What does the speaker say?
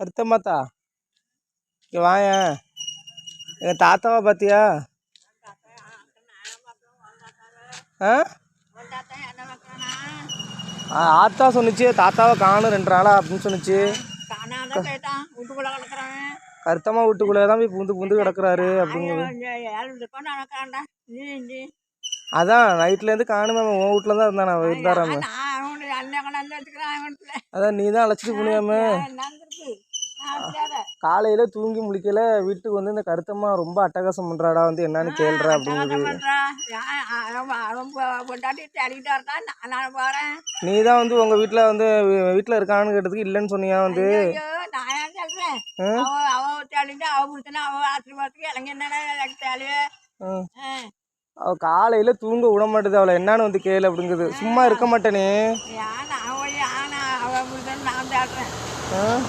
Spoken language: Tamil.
அர்த்தமாத்தா இங்கே வாயேன் எங்கள் தாத்தாவை பார்த்தியா ஆ? ஆத்தா சொன்னுச்சு. தாத்தாவை காணும் ரெண்டு நாளா அப்படின்னு சொன்னுச்சு. கருத்தமாக வீட்டுக்குள்ளே தான் போய் புந்து புந்து கிடக்குறாரு நீ அதான் நைட்லேருந்து காணுமே உன் வீட்டில் தான் இருந்தான் இருந்தாராம. அதான் நீ தான் அழைச்சிட்டு போனியாமே. காலையில் தூங்கி முழிக்கல வீட்டுக்கு வந்து இந்த கருத்தம்மா ரொம்ப அட்டகாசம் பண்ணுறாடா வந்து என்னன்னு கேள்றா போறேன். நீ தான் வந்து உங்கள் வீட்டில் வந்து வீட்டில் இருக்கான்னு கேட்டதுக்கு இல்லைன்னு சொன்னியா வந்து? அவ காலையில் தூங்க விட மாட்டேது அவளை என்னன்னு வந்து கேளு அப்படிங்குது. சும்மா இருக்க மாட்டேனே நான்.